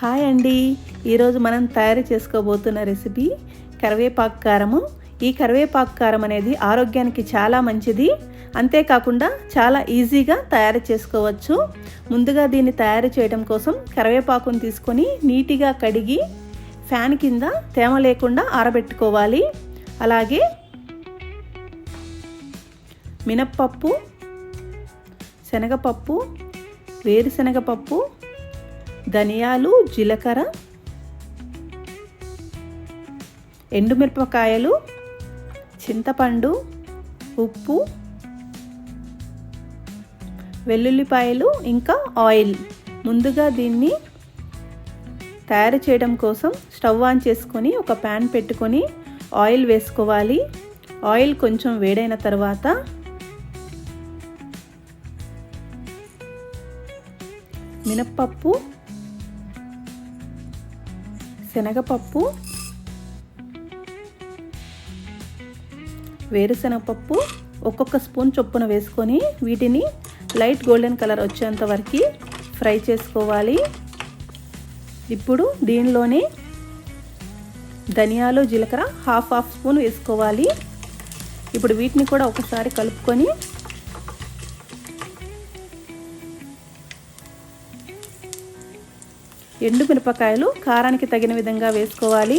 Hi అండి. ఈరోజు మనం తయారు చేసుకోబోతున్న రెసిపీ కరివేపాకు కారము. ఈ కరివేపాకు కారం అనేది ఆరోగ్యానికి చాలా మంచిది. అంతేకాకుండా చాలా ఈజీగా తయారు చేసుకోవచ్చు. ముందుగా దీన్ని తయారు చేయడం కోసం కరివేపాకును తీసుకొని నీటిగా కడిగి ఫ్యాన్ కింద తేమ లేకుండా ఆరబెట్టుకోవాలి. అలాగే మినప్పప్పు శనగపప్పు వేరుశనగపప్పు ధనియాలు జీలకర్ర ఎండుమిరపకాయలు చింతపండు ఉప్పు వెల్లుల్లిపాయలు ఇంకా ఆయిల్. ముందుగా దీన్ని తయారు చేయడం కోసం స్టవ్ ఆన్ చేసుకొని ఒక ప్యాన్ పెట్టుకొని ఆయిల్ వేసుకోవాలి. ఆయిల్ కొంచెం వేడైన తర్వాత మినప్పప్పు శనగపప్పు వేరుశనగపప్పు ఒక్కొక్క స్పూన్ చొప్పున వేసుకొని వీటిని లైట్ గోల్డెన్ కలర్ వచ్చేంత వరకు ఫ్రై చేసుకోవాలి. ఇప్పుడు దీనిలోనే ధనియాలు జీలకర్ర హాఫ్ హాఫ్ స్పూన్ వేసుకోవాలి. ఇప్పుడు వీటిని కూడా ఒకసారి కలుపుకొని ఎండు మిరపకాయలు కారానికి తగిన విధంగా వేసుకోవాలి.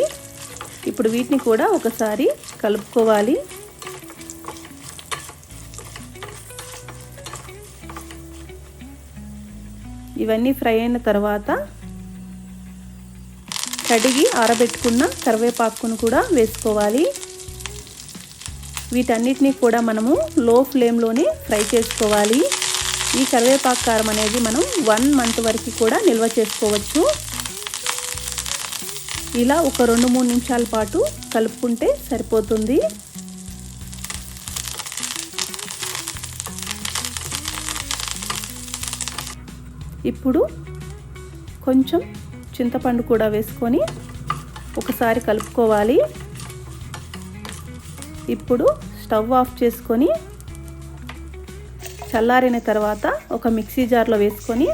ఇప్పుడు వీటిని కూడా ఒకసారి కలుపుకోవాలి. ఇవన్నీ ఫ్రై అయిన తర్వాత కడిగి ఆరబెట్టుకున్న కరివేపాకును కూడా వేసుకోవాలి. వీటన్నిటిని కూడా మనము లో ఫ్లేమ్లోనే ఫ్రై చేసుకోవాలి. ఈ కరివేపాకు కారం అనేది మనం వన్ మంత్ వరకు కూడా నిల్వ చేసుకోవచ్చు. ఇలా ఒక రెండు మూడు నిమిషాల పాటు కలుపుకుంటే సరిపోతుంది. ఇప్పుడు కొంచెం చింతపండు కూడా వేసుకొని ఒకసారి కలుపుకోవాలి. ఇప్పుడు స్టవ్ ఆఫ్ చేసుకొని చల్లారిన తర్వాత ఒక మిక్సీ జార్లో వేసుకొని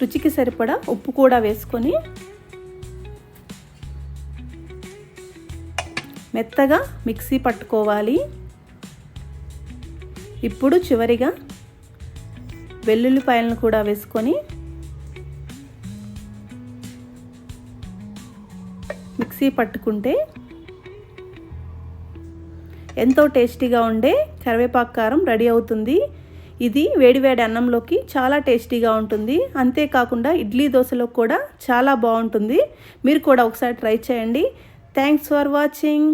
రుచికి సరిపడా ఉప్పు కూడా వేసుకొని మెత్తగా మిక్సీ పట్టుకోవాలి. ఇప్పుడు చివరిగా వెల్లుల్లిపాయలను కూడా వేసుకొని మిక్సీ పట్టుకుంటే ఎంతో టేస్టీగా ఉండే కరివేపాకు కారం రెడీ అవుతుంది. ఇది వేడివేడి అన్నంలోకి చాలా టేస్టీగా ఉంటుంది. అంతేకాకుండా ఇడ్లీ దోశలో కూడా చాలా బాగుంటుంది. మీరు కూడా ఒకసారి ట్రై చేయండి. Thanks for watching.